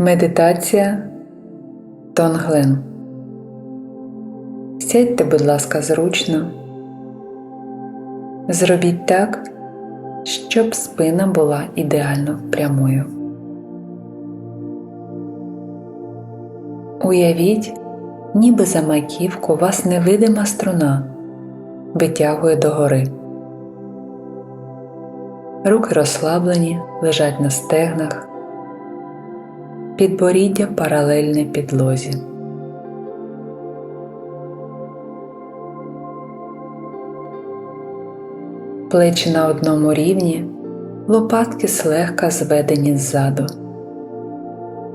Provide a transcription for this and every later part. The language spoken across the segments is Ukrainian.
Медитація Тонглен. Сядьте, будь ласка, зручно. Зробіть так, щоб спина була ідеально прямою. Уявіть, ніби за маківку вас невидима струна витягує догори. Руки розслаблені, лежать на стегнах, підборіддя паралельне підлозі. Плечі на одному рівні, лопатки злегка зведені ззаду,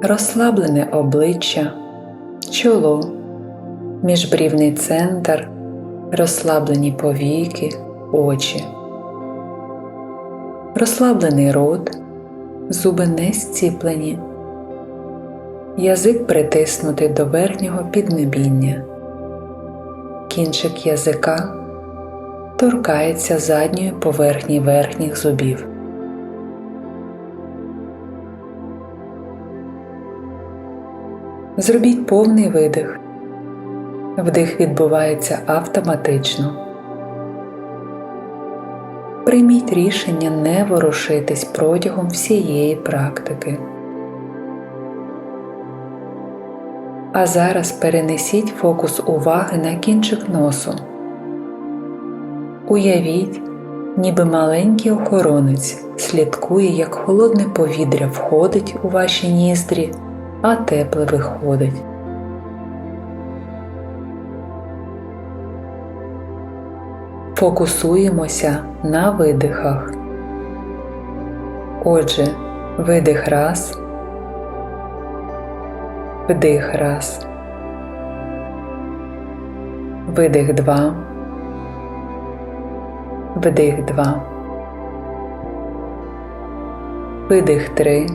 розслаблене обличчя, чоло, міжбрівний центр, розслаблені повіки, очі, розслаблений рот, зуби не зціплені, язик притиснутий до верхнього піднебіння, кінчик язика торкається задньої поверхні верхніх зубів. Зробіть повний видих. Вдих відбувається автоматично. Прийміть рішення не ворушитись протягом всієї практики. А зараз перенесіть фокус уваги на кінчик носу. Уявіть, ніби маленький охоронець слідкує, як холодне повітря входить у ваші ніздрі, а тепле виходить. Фокусуємося на видихах. Отже, видих раз, вдих раз, видих два, вдих два, видих три,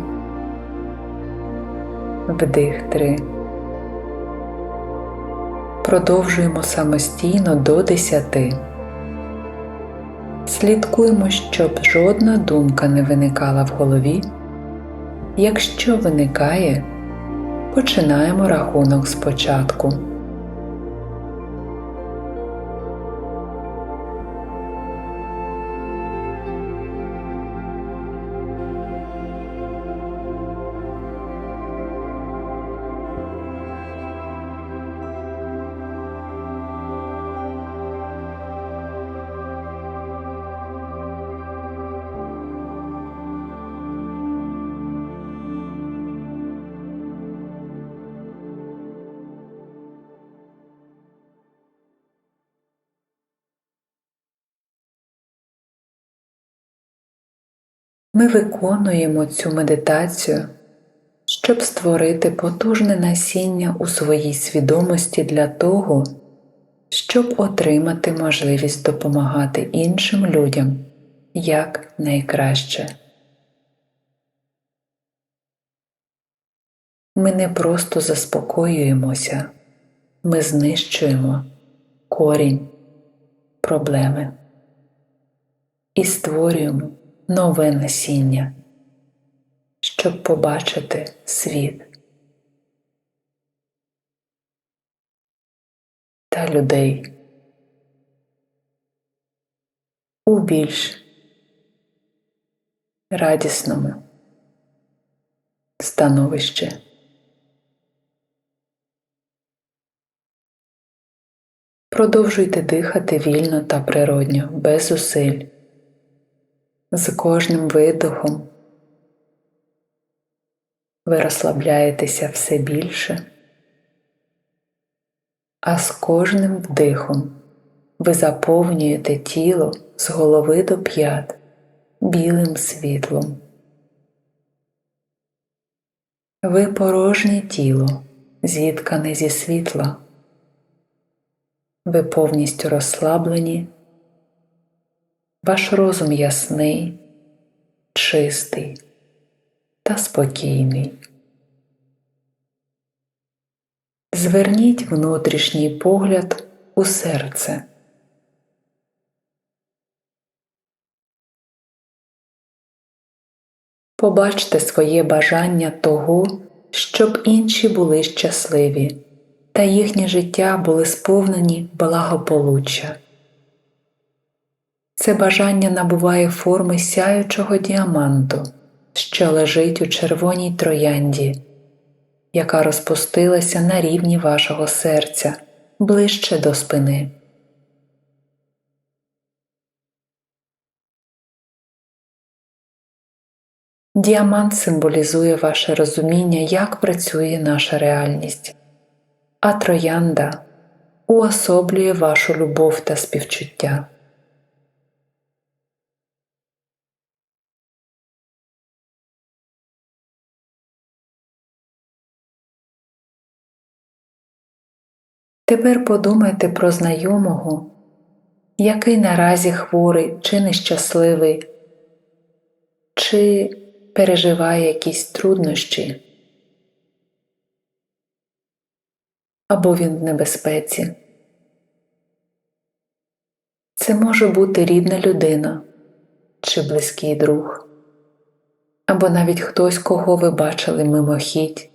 вдих три. Продовжуємо самостійно до десяти. Слідкуємо, щоб жодна думка не виникала в голові. Якщо виникає, починаємо рахунок спочатку. Ми виконуємо цю медитацію, щоб створити потужне насіння у своїй свідомості для того, щоб отримати можливість допомагати іншим людям як найкраще. Ми не просто заспокоюємося, ми знищуємо корінь проблеми і створюємо нове насіння, щоб побачити світ та людей у більш радісному становищі. Продовжуйте дихати вільно та природньо, без зусиль. З кожним видохом ви розслабляєтеся все більше, а з кожним вдихом ви заповнюєте тіло з голови до п'ят білим світлом. Ви порожнє тіло, зіткане зі світла. Ви повністю розслаблені. Ваш розум ясний, чистий та спокійний. Зверніть внутрішній погляд у серце. Побачте своє бажання того, щоб інші були щасливі, та їхнє життя були сповнені благополуччя. Це бажання набуває форми сяючого діаманту, що лежить у червоній троянді, яка розпустилася на рівні вашого серця ближче до спини. Діамант символізує ваше розуміння, як працює наша реальність, а троянда уособлює вашу любов та співчуття. Тепер подумайте про знайомого, який наразі хворий чи нещасливий, чи переживає якісь труднощі, або він в небезпеці. Це може бути рідна людина чи близький друг, або навіть хтось, кого ви бачили мимохідь.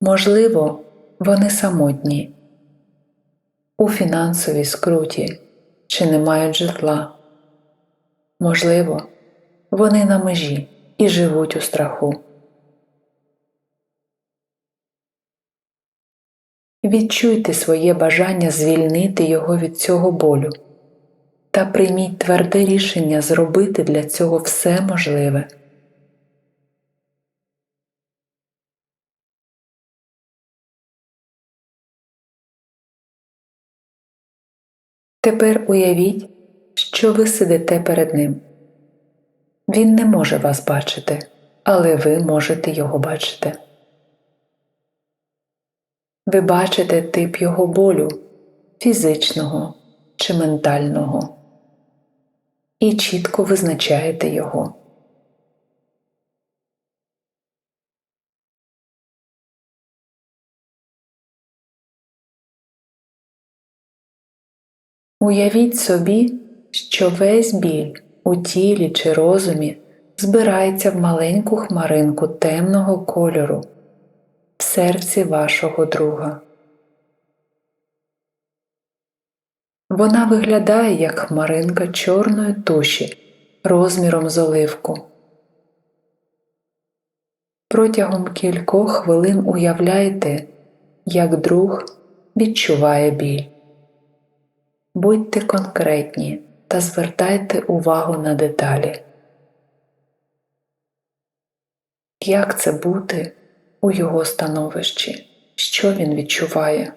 Можливо, вони самотні, у фінансовій скруті чи не мають житла. Можливо, вони на межі і живуть у страху. Відчуйте своє бажання звільнити його від цього болю та прийміть тверде рішення зробити для цього все можливе. Тепер уявіть, що ви сидите перед ним. Він не може вас бачити, але ви можете його бачити. Ви бачите тип його болю фізичного чи ментального і чітко визначаєте його. Уявіть собі, що весь біль у тілі чи розумі збирається в маленьку хмаринку темного кольору в серці вашого друга. Вона виглядає як хмаринка чорної туші розміром з оливку. Протягом кількох хвилин уявляйте, як друг відчуває біль. Будьте конкретні та звертайте увагу на деталі. Як це бути у його становищі? Що він відчуває?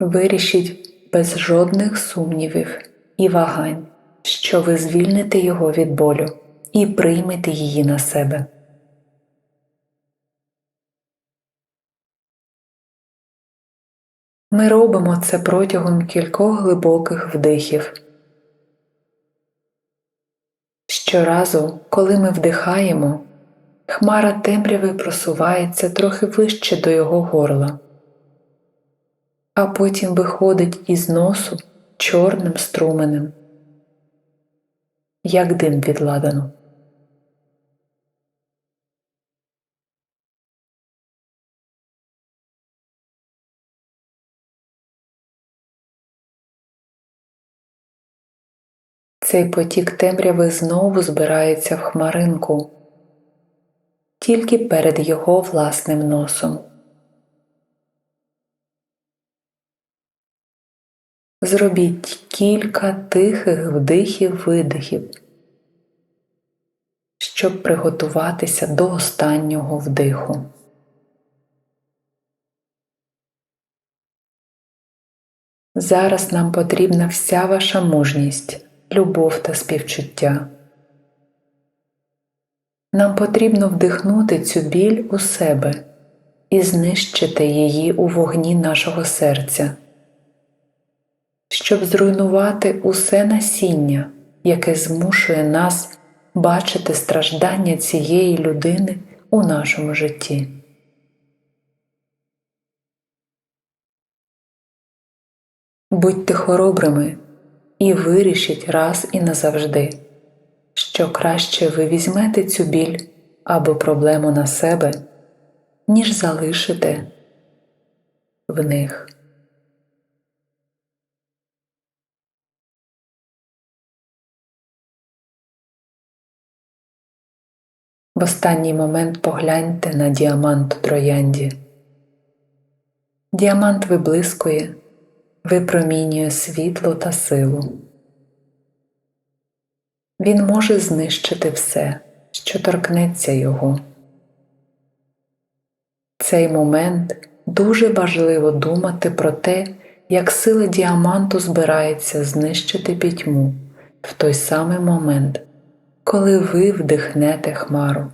Вирішіть без жодних сумнівів і вагань, що ви звільните його від болю і приймете її на себе. Ми робимо це протягом кількох глибоких вдихів. Щоразу, коли ми вдихаємо, хмара темряви просувається трохи вище до його горла а потім виходить із носу чорним струменем, як дим від ладану. Цей потік темряви знову збирається в хмаринку, тільки перед його власним носом. Зробіть кілька тихих вдихів-видихів, щоб приготуватися до останнього вдиху. Зараз нам потрібна вся ваша мужність, любов та співчуття. Нам потрібно вдихнути цю біль у себе і знищити її у вогні нашого серця щоб зруйнувати усе насіння, яке змушує нас бачити страждання цієї людини у нашому житті. Будьте хоробрими і вирішіть раз і назавжди, що краще ви візьмете цю біль або проблему на себе, ніж залишите в них. В останній момент погляньте на діамант у троянді. Діамант виблискує, випромінює світло та силу. Він може знищити все, що торкнеться його. Цей момент дуже важливо думати про те, як сила діаманту збирається знищити пітьму в той самий момент, коли ви вдихнете хмару.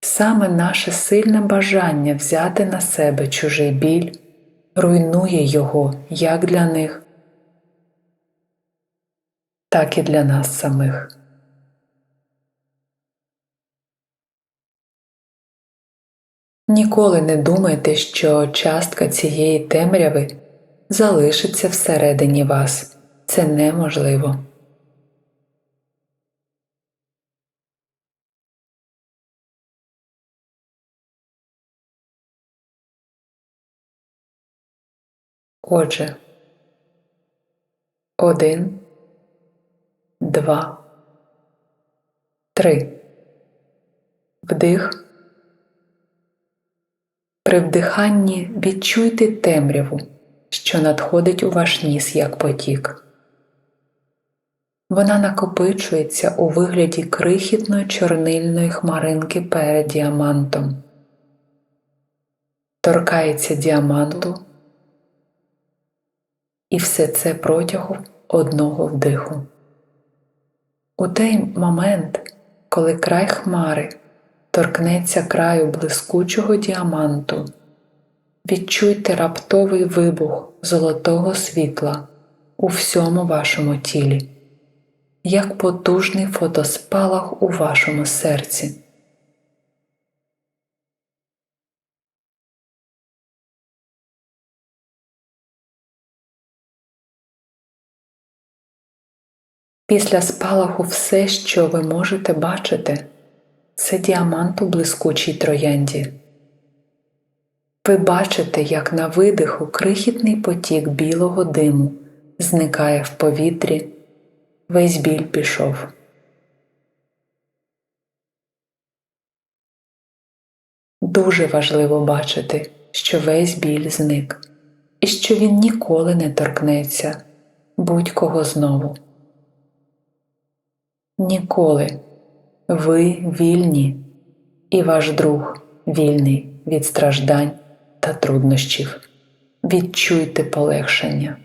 Саме наше сильне бажання взяти на себе чужий біль руйнує його як для них, так і для нас самих. Ніколи не думайте, що частка цієї темряви залишиться всередині вас. Це неможливо. Отже, один, два, три. Вдих. При вдиханні відчуйте темряву, що надходить у ваш ніс як потік. Вона накопичується у вигляді крихітної чорнильної хмаринки перед діамантом, торкається діаманту, і все це протягом одного вдиху. У той момент, коли край хмари торкнеться краю блискучого діаманту, відчуйте раптовий вибух золотого світла у всьому вашому тілі, як потужний фотоспалах у вашому серці. Після спалаху все, що ви можете бачити, це діамант у блискучій троянді. Ви бачите, як на видиху крихітний потік білого диму зникає в повітрі, весь біль пішов. Дуже важливо бачити, що весь біль зник, і що він ніколи не торкнеться будь-кого знову. Ніколи ви вільні, і ваш друг вільний від страждань та труднощів. Відчуйте полегшення.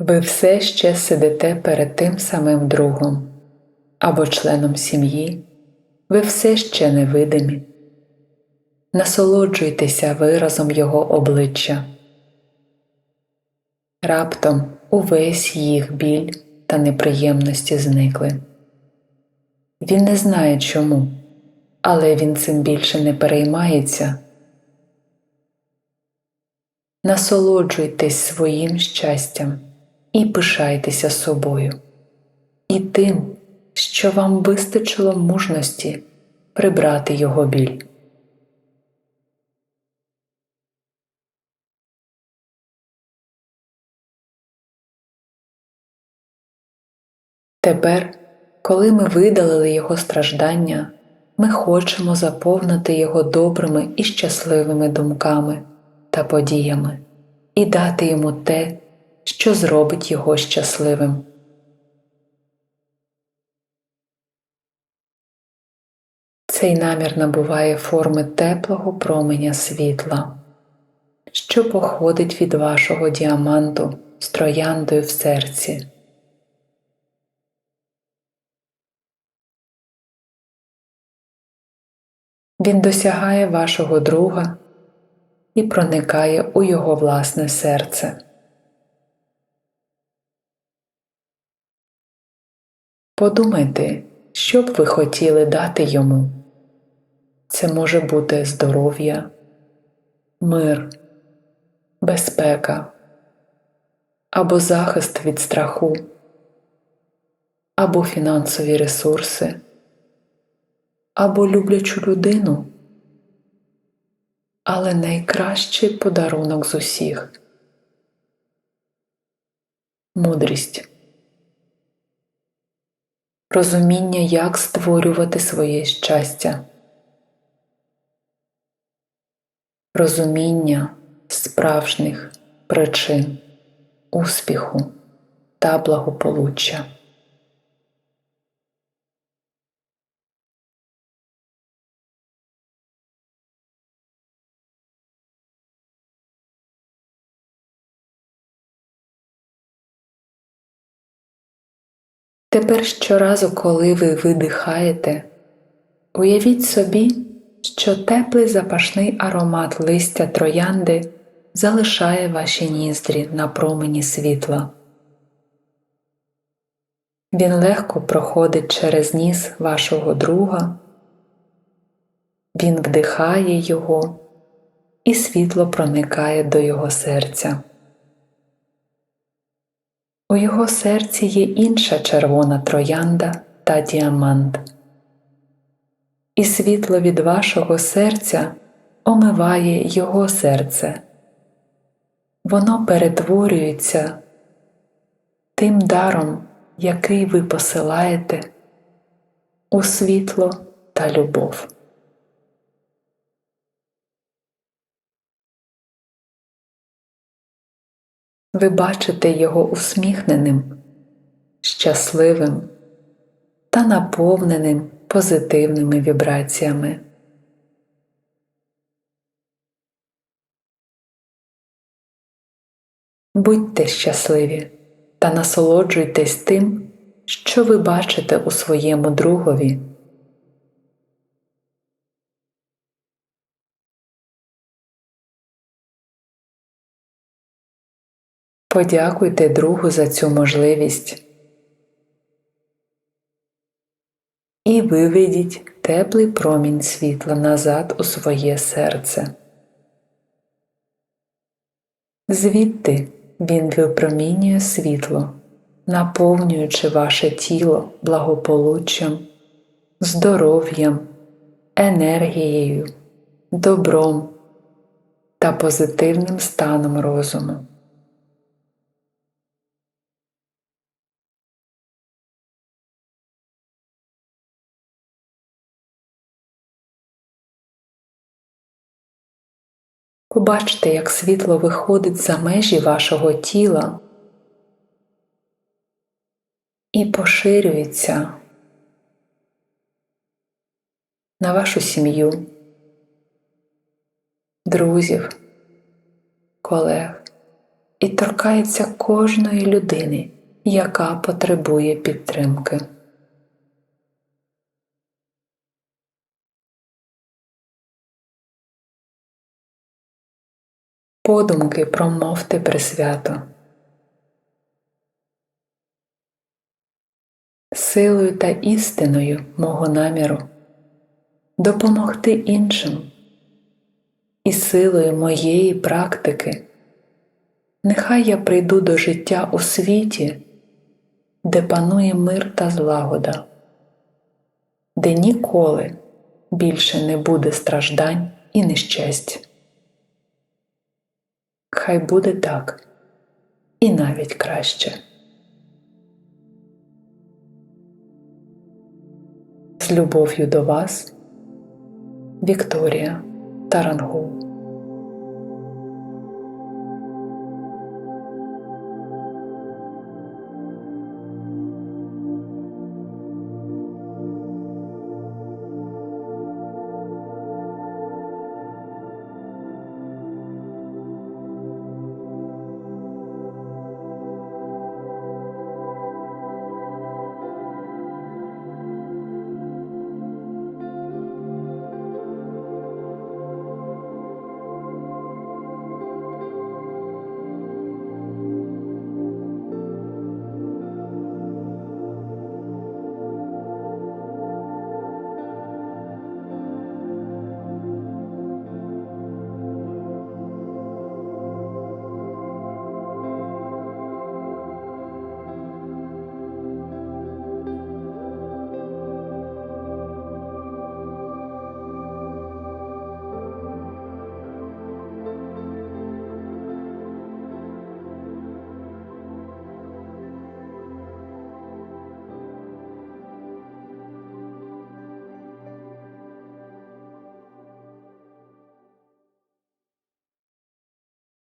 Ви все ще сидите перед тим самим другом або членом сім'ї, ви все ще невидимі. Насолоджуйтеся виразом його обличчя. Раптом увесь їх біль та неприємності зникли. Він не знає чому, але він цим більше не переймається. Насолоджуйтесь своїм щастям і пишайтеся собою і тим, що вам вистачило мужності прибрати його біль. Тепер, коли ми видалили його страждання, ми хочемо заповнити його добрими і щасливими думками та подіями і дати йому те, що зробить його щасливим. Цей намір набуває форми теплого променя світла, що походить від вашого діаманту з трояндою в серці. Він досягає вашого друга і проникає у його власне серце. Подумайте, що б ви хотіли дати йому. Це може бути здоров'я, мир, безпека або захист від страху, або фінансові ресурси, або люблячу людину, але найкращий подарунок з усіх мудрість. Розуміння, як створювати своє щастя, розуміння справжніх причин успіху та благополуччя. Тепер щоразу, коли ви видихаєте, уявіть собі, що теплий запашний аромат листя троянди залишає ваші ніздрі на промені світла. Він легко проходить через ніс вашого друга, він вдихає його, і світло проникає до його серця. У його серці є інша червона троянда та діамант, і світло від вашого серця омиває його серце воно перетворюється тим даром, який ви посилаєте у світло та любов. Ви бачите його усміхненим, щасливим та наповненим позитивними вібраціями. Будьте щасливі та насолоджуйтесь тим, що ви бачите у своєму другові. Подякуйте другу за цю можливість і виведіть теплий промінь світла назад у своє серце. Звідти він випромінює світло, наповнюючи ваше тіло благополуччям, здоров'ям, енергією, добром та позитивним станом розуму. Побачте, як світло виходить за межі вашого тіла і поширюється на вашу сім'ю, друзів, колег і торкається кожної людини, яка потребує підтримки. Подумки промовте присвято. Силою та істиною мого наміру допомогти іншим і силою моєї практики, нехай я прийду до життя у світі, де панує мир та злагода, де ніколи більше не буде страждань і нещасть. Хай буде так і навіть краще. З любов'ю до вас, Вікторія Тарангул